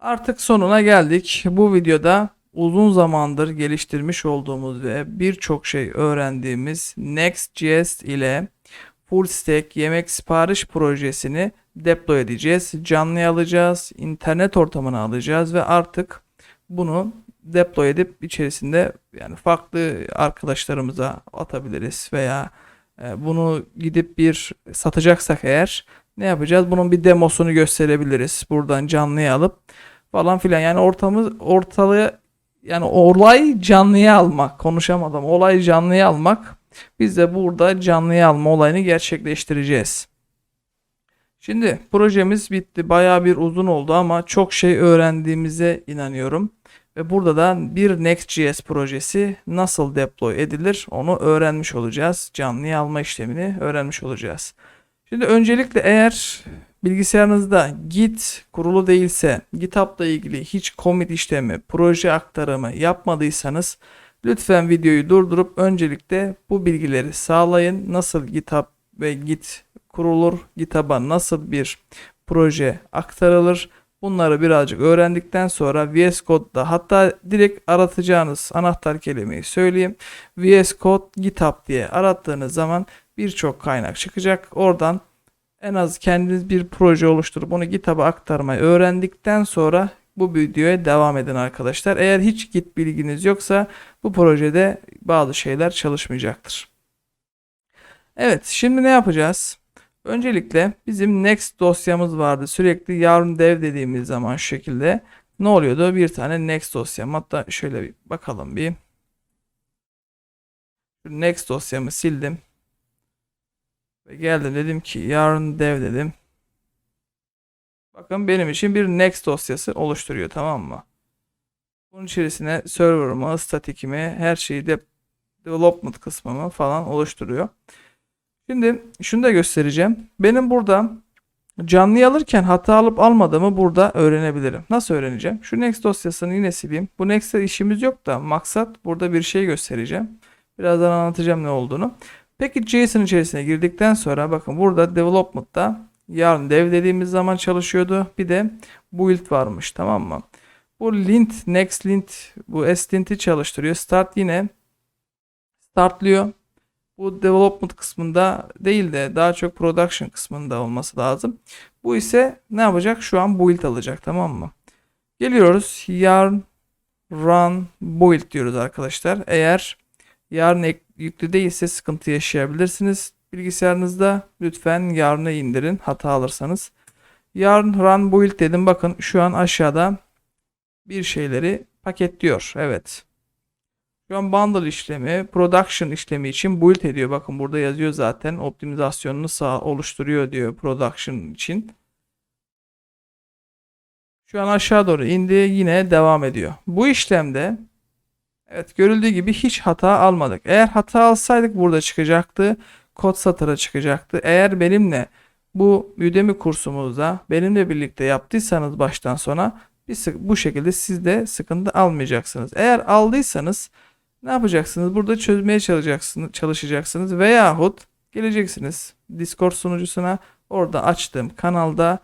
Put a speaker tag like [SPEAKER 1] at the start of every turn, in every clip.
[SPEAKER 1] Artık sonuna geldik. Bu videoda uzun zamandır geliştirmiş olduğumuz ve birçok şey öğrendiğimiz Next.js ile Full Stack yemek sipariş projesini deploy edeceğiz. Canlıya alacağız, internet ortamına alacağız ve artık bunu deploy edip içerisinde yani farklı arkadaşlarımıza atabiliriz veya e, bunu gidip bir satacaksak eğer ne yapacağız? Bunun bir demosunu gösterebiliriz. Buradan canlıya alıp falan filan. Yani ortamız ortalığı yani olay canlıya almak. Konuşamadım. Olay canlıya almak. Biz de burada canlıya alma olayını gerçekleştireceğiz. Şimdi projemiz bitti. Bayağı bir uzun oldu ama çok şey öğrendiğimize inanıyorum. Ve burada da bir Next.js projesi nasıl deploy edilir onu öğrenmiş olacağız. Canlıya alma işlemini öğrenmiş olacağız. Şimdi öncelikle eğer bilgisayarınızda Git kurulu değilse, GitHub'la ilgili hiç commit işlemi, proje aktarımı yapmadıysanız lütfen videoyu durdurup öncelikle bu bilgileri sağlayın. Nasıl GitHub ve Git kurulur, GitHub'a nasıl bir proje aktarılır, Bunları birazcık öğrendikten sonra VS Code'da hatta direkt aratacağınız anahtar kelimeyi söyleyeyim. VS Code GitHub diye arattığınız zaman birçok kaynak çıkacak. Oradan en az kendiniz bir proje oluşturup onu GitHub'a aktarmayı öğrendikten sonra bu videoya devam edin arkadaşlar. Eğer hiç Git bilginiz yoksa bu projede bazı şeyler çalışmayacaktır. Evet, şimdi ne yapacağız? Öncelikle bizim next dosyamız vardı. Sürekli yarın dev dediğimiz zaman şu şekilde ne oluyordu? Bir tane next dosyam. Hatta şöyle bir bakalım bir. Next dosyamı sildim. Ve geldim dedim ki yarın dev dedim. Bakın benim için bir next dosyası oluşturuyor tamam mı? Bunun içerisine server'ımı, statikimi, her şeyi de development kısmımı falan oluşturuyor. Şimdi şunu da göstereceğim. Benim burada canlıyı alırken hata alıp almadığımı burada öğrenebilirim. Nasıl öğreneceğim? Şu next dosyasını yine sileyim. Bu next'te işimiz yok da maksat burada bir şey göstereceğim. Birazdan anlatacağım ne olduğunu. Peki JSON içerisine girdikten sonra bakın burada development'ta yarın dev dediğimiz zaman çalışıyordu. Bir de build varmış tamam mı? Bu lint, next lint, bu slint'i çalıştırıyor. Start yine startlıyor bu development kısmında değil de daha çok production kısmında olması lazım. Bu ise ne yapacak? Şu an build alacak tamam mı? Geliyoruz. Yarn run build diyoruz arkadaşlar. Eğer yarın yüklü değilse sıkıntı yaşayabilirsiniz. Bilgisayarınızda lütfen yarını indirin hata alırsanız. Yarn run build dedim. Bakın şu an aşağıda bir şeyleri paketliyor. Evet. Şu an bundle işlemi, production işlemi için build ediyor. Bakın burada yazıyor zaten optimizasyonunu sağ oluşturuyor diyor production için. Şu an aşağı doğru indi yine devam ediyor. Bu işlemde evet görüldüğü gibi hiç hata almadık. Eğer hata alsaydık burada çıkacaktı. Kod satırı çıkacaktı. Eğer benimle bu Udemy kursumuzda benimle birlikte yaptıysanız baştan sona bu şekilde siz de sıkıntı almayacaksınız. Eğer aldıysanız ne yapacaksınız? Burada çözmeye çalışacaksınız, çalışacaksınız veyahut geleceksiniz Discord sunucusuna orada açtığım kanalda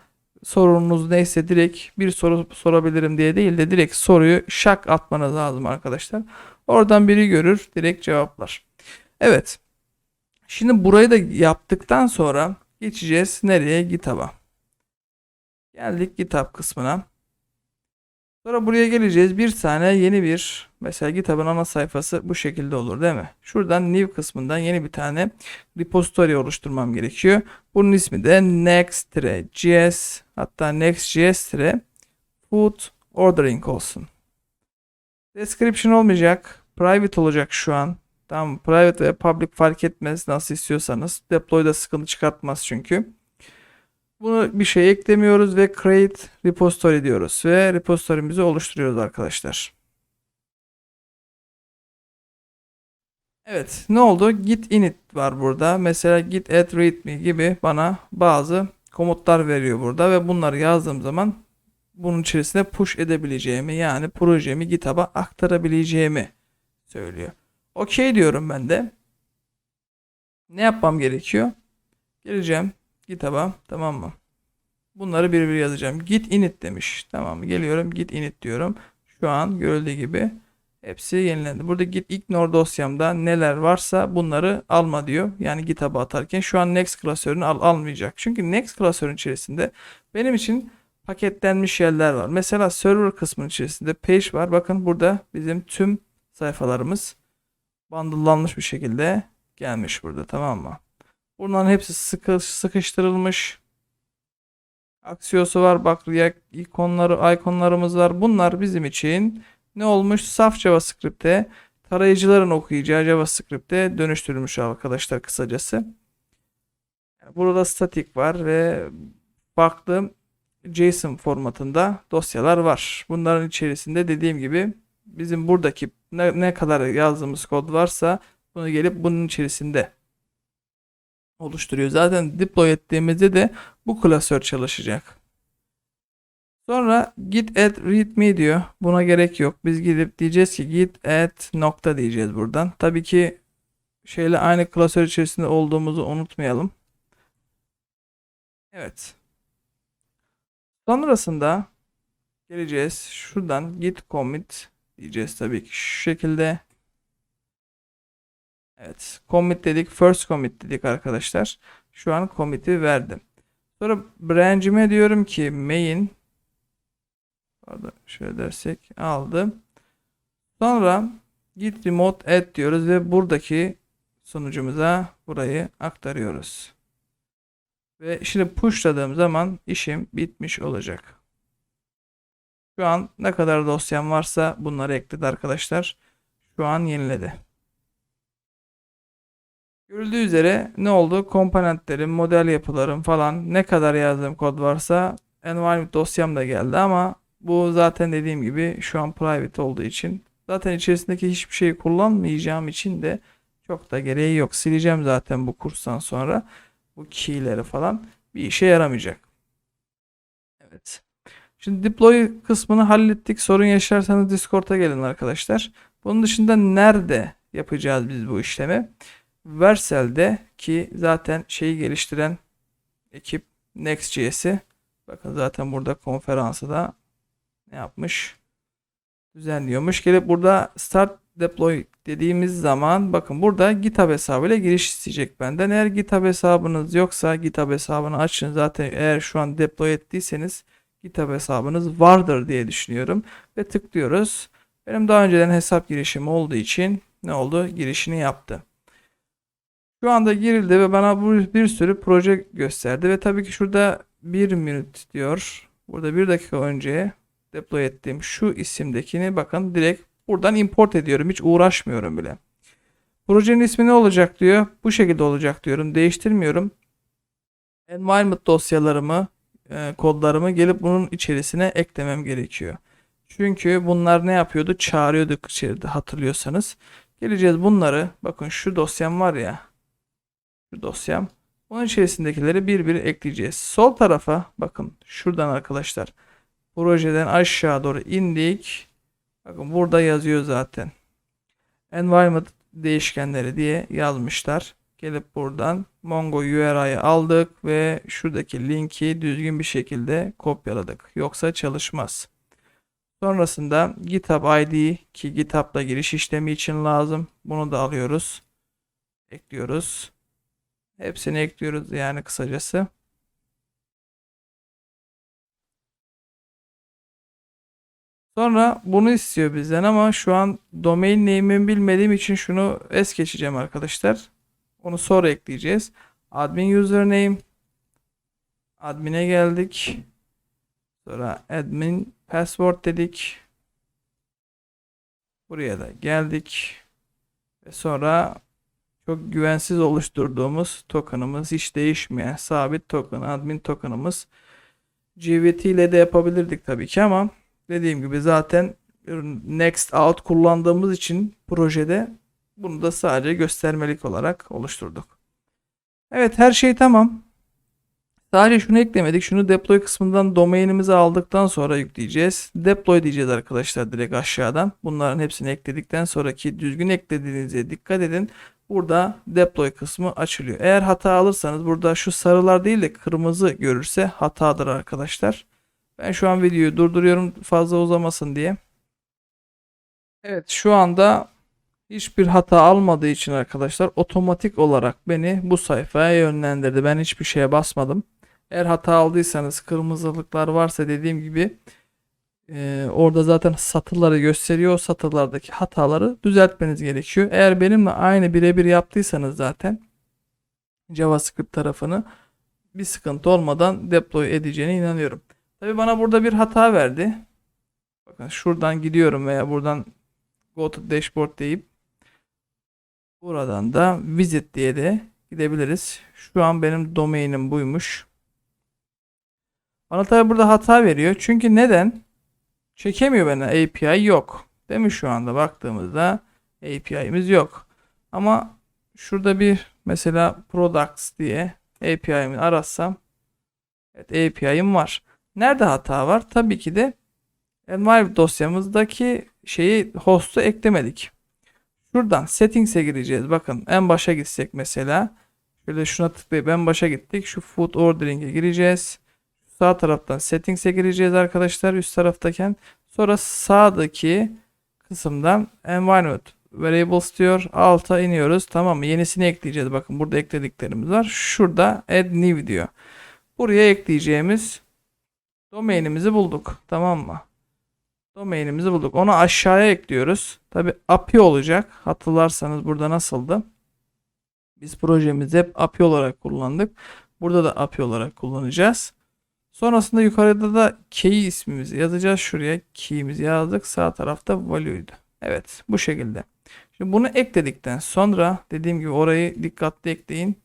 [SPEAKER 1] sorununuz neyse direkt bir soru sorabilirim diye değil de direkt soruyu şak atmanız lazım arkadaşlar. Oradan biri görür direkt cevaplar. Evet. Şimdi burayı da yaptıktan sonra geçeceğiz nereye? GitHub'a. Geldik GitHub kısmına. Sonra buraya geleceğiz. Bir tane yeni bir mesela GitHub'ın ana sayfası bu şekilde olur değil mi? Şuradan new kısmından yeni bir tane repository oluşturmam gerekiyor. Bunun ismi de next-js hatta next.js-food ordering olsun. Description olmayacak. Private olacak şu an. Tamam private ve public fark etmez nasıl istiyorsanız. Deploy'da sıkıntı çıkartmaz çünkü. Bunu bir şey eklemiyoruz ve create repository diyoruz ve repository'mizi oluşturuyoruz arkadaşlar. Evet ne oldu? Git init var burada. Mesela git add readme gibi bana bazı komutlar veriyor burada ve bunları yazdığım zaman bunun içerisine push edebileceğimi yani projemi GitHub'a aktarabileceğimi söylüyor. Okey diyorum ben de. Ne yapmam gerekiyor? Geleceğim GitHub'a tamam mı? Bunları bir bir yazacağım. Git init demiş. Tamam geliyorum git init diyorum. Şu an görüldüğü gibi hepsi yenilendi. Burada git ignore dosyamda neler varsa bunları alma diyor. Yani GitHub'a atarken şu an next klasörünü al almayacak. Çünkü next klasörün içerisinde benim için paketlenmiş yerler var. Mesela server kısmının içerisinde page var. Bakın burada bizim tüm sayfalarımız bundle'lanmış bir şekilde gelmiş burada tamam mı? Bunların hepsi sıkı, sıkıştırılmış. Aksiyosu var. Bak React ikonları, ikonlarımız var. Bunlar bizim için ne olmuş? Saf JavaScript'e tarayıcıların okuyacağı JavaScript'e dönüştürülmüş arkadaşlar kısacası. Burada statik var ve farklı JSON formatında dosyalar var. Bunların içerisinde dediğim gibi bizim buradaki ne, ne kadar yazdığımız kod varsa bunu gelip bunun içerisinde oluşturuyor. Zaten deploy ettiğimizde de bu klasör çalışacak. Sonra git add readme diyor. Buna gerek yok. Biz gidip diyeceğiz ki git add nokta diyeceğiz buradan. Tabii ki şeyle aynı klasör içerisinde olduğumuzu unutmayalım. Evet. Sonrasında geleceğiz. Şuradan git commit diyeceğiz tabii ki şu şekilde. Evet. Commit dedik. First commit dedik arkadaşlar. Şu an commit'i verdim. Sonra branch'ime diyorum ki main Pardon, şöyle dersek aldım. Sonra git remote add diyoruz ve buradaki sonucumuza burayı aktarıyoruz. Ve şimdi pushladığım zaman işim bitmiş olacak. Şu an ne kadar dosyam varsa bunları ekledi arkadaşlar. Şu an yeniledi. Görüldüğü üzere ne oldu? Komponentlerim, model yapılarım falan ne kadar yazdığım kod varsa environment dosyam da geldi ama bu zaten dediğim gibi şu an private olduğu için zaten içerisindeki hiçbir şeyi kullanmayacağım için de çok da gereği yok. Sileceğim zaten bu kurstan sonra bu key'leri falan bir işe yaramayacak. Evet. Şimdi deploy kısmını hallettik. Sorun yaşarsanız Discord'a gelin arkadaşlar. Bunun dışında nerede yapacağız biz bu işlemi? Vercel'de ki zaten şeyi geliştiren ekip Next.js'i bakın zaten burada konferansı da ne yapmış? Düzenliyormuş. Gelip burada start deploy dediğimiz zaman bakın burada GitHub hesabıyla giriş isteyecek benden. Eğer GitHub hesabınız yoksa GitHub hesabını açın. Zaten eğer şu an deploy ettiyseniz GitHub hesabınız vardır diye düşünüyorum. Ve tıklıyoruz. Benim daha önceden hesap girişim olduğu için ne oldu? Girişini yaptı. Şu anda girildi ve bana bu bir sürü proje gösterdi ve tabii ki şurada 1 minut diyor. Burada bir dakika önce deploy ettiğim şu isimdekini bakın direkt buradan import ediyorum. Hiç uğraşmıyorum bile. Projenin ismi ne olacak diyor. Bu şekilde olacak diyorum. Değiştirmiyorum. Environment dosyalarımı, e, kodlarımı gelip bunun içerisine eklemem gerekiyor. Çünkü bunlar ne yapıyordu? Çağırıyorduk içeride hatırlıyorsanız. Geleceğiz bunları. Bakın şu dosyam var ya. Şu dosyam. Onun içerisindekileri bir bir ekleyeceğiz. Sol tarafa bakın şuradan arkadaşlar projeden aşağı doğru indik. Bakın burada yazıyor zaten. Environment değişkenleri diye yazmışlar. Gelip buradan Mongo URI'yi aldık ve şuradaki linki düzgün bir şekilde kopyaladık. Yoksa çalışmaz. Sonrasında GitHub ID ki GitHub'da giriş işlemi için lazım. Bunu da alıyoruz. Ekliyoruz. Hepsini ekliyoruz yani kısacası. Sonra bunu istiyor bizden ama şu an domain name'imi bilmediğim için şunu es geçeceğim arkadaşlar. Onu sonra ekleyeceğiz. Admin username. Admin'e geldik. Sonra admin password dedik. Buraya da geldik. Ve sonra çok güvensiz oluşturduğumuz tokenımız hiç değişmeyen sabit token admin tokenımız GVT ile de yapabilirdik tabii ki ama dediğim gibi zaten next out kullandığımız için projede bunu da sadece göstermelik olarak oluşturduk. Evet her şey tamam. Sadece şunu eklemedik. Şunu deploy kısmından domainimizi aldıktan sonra yükleyeceğiz. Deploy diyeceğiz arkadaşlar direkt aşağıdan. Bunların hepsini ekledikten sonraki düzgün eklediğinize dikkat edin. Bu burada deploy kısmı açılıyor. Eğer hata alırsanız burada şu sarılar değil de kırmızı görürse hatadır arkadaşlar. Ben şu an videoyu durduruyorum fazla uzamasın diye. Evet şu anda hiçbir hata almadığı için arkadaşlar otomatik olarak beni bu sayfaya yönlendirdi. Ben hiçbir şeye basmadım. Eğer hata aldıysanız kırmızılıklar varsa dediğim gibi e, orada zaten satırları gösteriyor. Satırlardaki hataları düzeltmeniz gerekiyor. Eğer benimle aynı birebir yaptıysanız zaten JavaScript tarafını bir sıkıntı olmadan deploy edeceğine inanıyorum. Tabi bana burada bir hata verdi. Bakın şuradan gidiyorum veya buradan go to dashboard deyip buradan da visit diye de gidebiliriz. Şu an benim domainim buymuş. Bana tabi burada hata veriyor. Çünkü neden? Çekemiyor bana API yok. Değil mi şu anda baktığımızda API'miz yok. Ama şurada bir mesela products diye API'mi aratsam evet API'm var. Nerede hata var? Tabii ki de environment dosyamızdaki şeyi host'u eklemedik. Şuradan settings'e gireceğiz. Bakın en başa gitsek mesela. Şöyle şuna tıklayıp en başa gittik. Şu food ordering'e gireceğiz. Sağ taraftan settings'e gireceğiz arkadaşlar üst taraftayken. Sonra sağdaki kısımdan environment variables diyor. Alta iniyoruz. Tamam mı? Yenisini ekleyeceğiz. Bakın burada eklediklerimiz var. Şurada add new diyor. Buraya ekleyeceğimiz domainimizi bulduk. Tamam mı? Domainimizi bulduk. Onu aşağıya ekliyoruz. Tabi API olacak. Hatırlarsanız burada nasıldı? Biz projemizi hep API olarak kullandık. Burada da API olarak kullanacağız. Sonrasında yukarıda da key ismimizi yazacağız. Şuraya key'imizi yazdık. Sağ tarafta value'ydu. Evet bu şekilde. Şimdi bunu ekledikten sonra dediğim gibi orayı dikkatli ekleyin.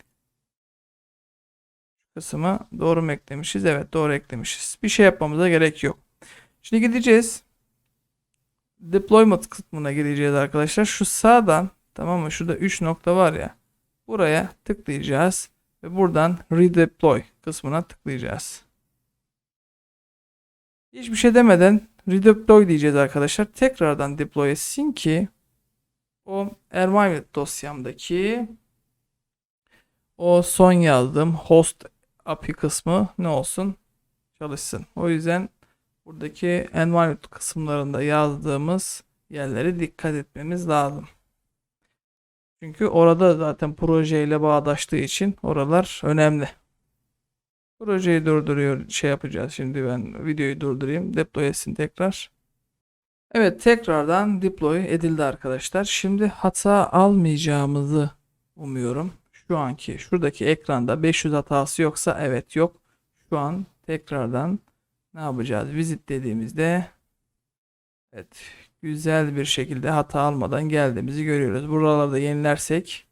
[SPEAKER 1] Kısmı doğru mu eklemişiz? Evet doğru eklemişiz. Bir şey yapmamıza gerek yok. Şimdi gideceğiz. Deployment kısmına gireceğiz arkadaşlar. Şu sağdan tamam mı? Şurada 3 nokta var ya. Buraya tıklayacağız. Ve buradan redeploy kısmına tıklayacağız. Hiçbir şey demeden redeploy diyeceğiz arkadaşlar. Tekrardan deploy etsin ki o environment dosyamdaki o son yazdığım host API kısmı ne olsun? Çalışsın. O yüzden buradaki environment kısımlarında yazdığımız yerlere dikkat etmemiz lazım. Çünkü orada zaten projeyle bağdaştığı için oralar önemli. Projeyi durduruyor şey yapacağız. Şimdi ben videoyu durdurayım. Deploy etsin tekrar. Evet tekrardan deploy edildi arkadaşlar. Şimdi hata almayacağımızı umuyorum. Şu anki şuradaki ekranda 500 hatası yoksa evet yok. Şu an tekrardan ne yapacağız? Visit dediğimizde evet güzel bir şekilde hata almadan geldiğimizi görüyoruz. Buralarda yenilersek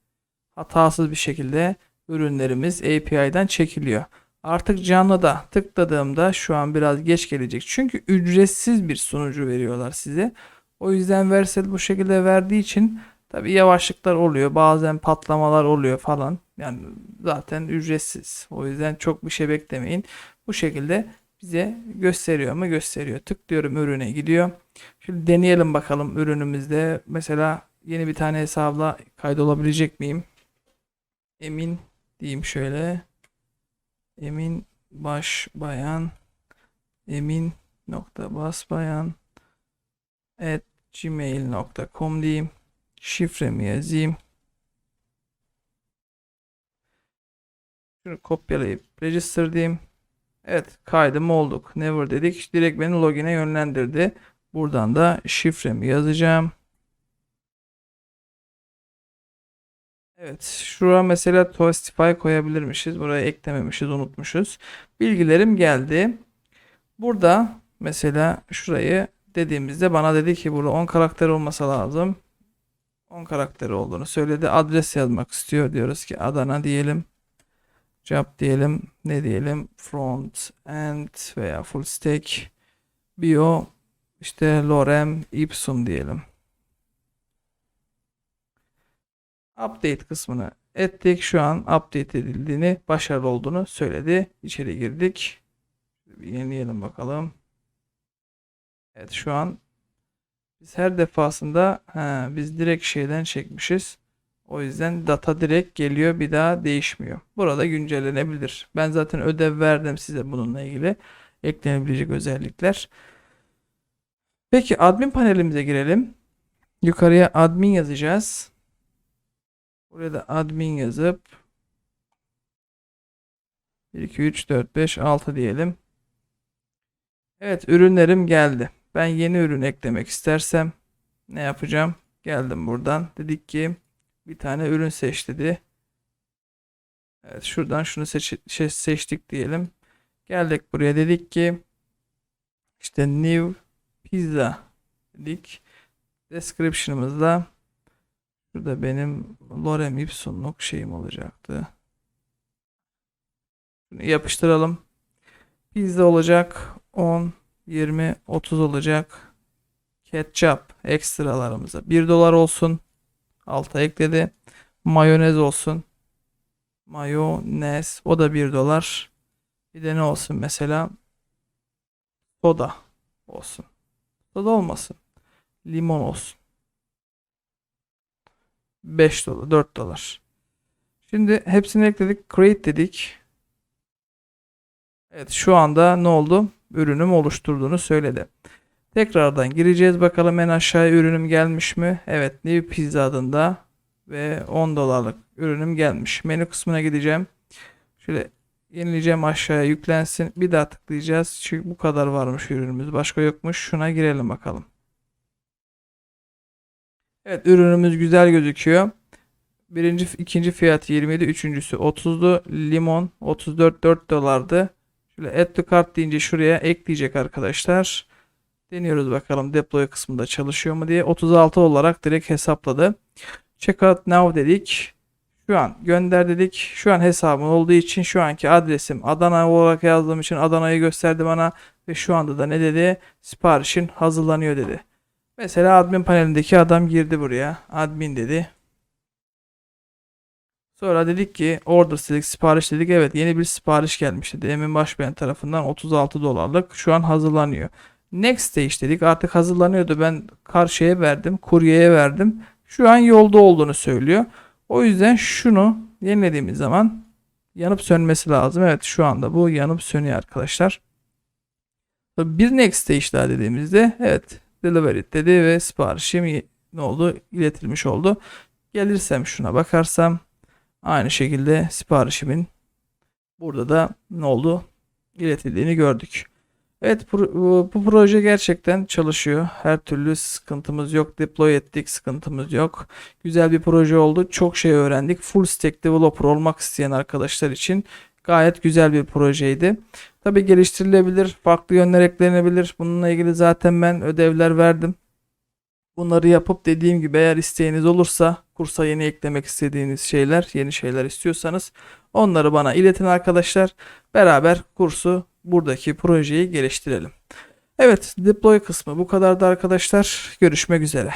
[SPEAKER 1] hatasız bir şekilde ürünlerimiz API'den çekiliyor. Artık canlıda tıkladığımda şu an biraz geç gelecek. Çünkü ücretsiz bir sunucu veriyorlar size. O yüzden Vercel bu şekilde verdiği için tabi yavaşlıklar oluyor. Bazen patlamalar oluyor falan. Yani zaten ücretsiz. O yüzden çok bir şey beklemeyin. Bu şekilde bize gösteriyor mu? Gösteriyor. Tıklıyorum ürüne gidiyor. Şimdi deneyelim bakalım ürünümüzde. Mesela yeni bir tane hesapla kaydolabilecek miyim? Emin diyeyim şöyle. Emin baş bayan emin nokta bas bayan at gmail.com diyeyim. Şifremi yazayım. Şunu kopyalayıp register diyeyim. Evet kaydım olduk. Never dedik. Direkt beni login'e yönlendirdi. Buradan da şifremi yazacağım. Evet, şuraya mesela Toastify koyabilirmişiz. Buraya eklememişiz, unutmuşuz. Bilgilerim geldi. Burada mesela şurayı dediğimizde bana dedi ki burada 10 karakter olması lazım. 10 karakteri olduğunu söyledi. Adres yazmak istiyor. Diyoruz ki Adana diyelim. Job diyelim. Ne diyelim? Front end veya full stack. Bio işte lorem ipsum diyelim. Update kısmını ettik. Şu an update edildiğini, başarılı olduğunu söyledi. İçeri girdik. Bir yenileyelim bakalım. Evet şu an biz her defasında he, biz direkt şeyden çekmişiz. O yüzden data direkt geliyor bir daha değişmiyor. Burada güncellenebilir. Ben zaten ödev verdim size bununla ilgili eklenebilecek özellikler. Peki admin panelimize girelim. Yukarıya admin yazacağız. Buraya da admin yazıp 1, 2, 3, 4, 5, 6 diyelim. Evet ürünlerim geldi. Ben yeni ürün eklemek istersem ne yapacağım? Geldim buradan. Dedik ki bir tane ürün seç dedi. Evet şuradan şunu seç, şey seçtik diyelim. Geldik buraya dedik ki işte new pizza dedik. Description'ımızda şurada benim lorem ipsum'luk şeyim olacaktı. Şunu yapıştıralım. Pizza olacak 10, 20, 30 olacak. Ketçap ekstralarımıza 1 dolar olsun. Alta ekledi. Mayonez olsun. Mayonez o da 1 dolar. Bir de ne olsun mesela? Soda olsun. Soda olmasın. Limon olsun. 5 dolar, 4 dolar. Şimdi hepsini ekledik. Create dedik. Evet şu anda ne oldu? Ürünüm oluşturduğunu söyledi. Tekrardan gireceğiz bakalım en aşağıya ürünüm gelmiş mi? Evet New Pizza adında ve 10 dolarlık ürünüm gelmiş. Menü kısmına gideceğim. Şöyle yenileyeceğim aşağıya yüklensin. Bir daha tıklayacağız. Çünkü bu kadar varmış ürünümüz. Başka yokmuş. Şuna girelim bakalım. Evet ürünümüz güzel gözüküyor. Birinci, ikinci fiyatı 27, üçüncüsü 30'du. Limon 34 4 dolardı. Şöyle add to cart deyince şuraya ekleyecek arkadaşlar. Deniyoruz bakalım deploy kısmında çalışıyor mu diye. 36 olarak direkt hesapladı. Checkout now dedik. Şu an gönder dedik. Şu an hesabım olduğu için şu anki adresim Adana olarak yazdığım için Adana'yı gösterdi bana. Ve şu anda da ne dedi? Siparişin hazırlanıyor dedi. Mesela admin panelindeki adam girdi buraya. Admin dedi. Sonra dedik ki order dedik sipariş dedik. Evet yeni bir sipariş gelmiş dedi. Emin Başbayan tarafından 36 dolarlık şu an hazırlanıyor. Next stage dedik artık hazırlanıyordu. Ben karşıya verdim. Kuryeye verdim. Şu an yolda olduğunu söylüyor. O yüzden şunu yenilediğimiz zaman yanıp sönmesi lazım. Evet şu anda bu yanıp sönüyor arkadaşlar. Bir next stage daha dediğimizde evet deliver it dedi ve siparişim ne oldu? iletilmiş oldu. Gelirsem şuna bakarsam aynı şekilde siparişimin burada da ne oldu? iletildiğini gördük. Evet bu, bu proje gerçekten çalışıyor. Her türlü sıkıntımız yok. Deploy ettik sıkıntımız yok. Güzel bir proje oldu. Çok şey öğrendik. Full stack developer olmak isteyen arkadaşlar için gayet güzel bir projeydi. Tabi geliştirilebilir. Farklı yönler eklenebilir. Bununla ilgili zaten ben ödevler verdim. Bunları yapıp dediğim gibi eğer isteğiniz olursa kursa yeni eklemek istediğiniz şeyler, yeni şeyler istiyorsanız onları bana iletin arkadaşlar. Beraber kursu buradaki projeyi geliştirelim. Evet, deploy kısmı bu kadardı arkadaşlar. Görüşmek üzere.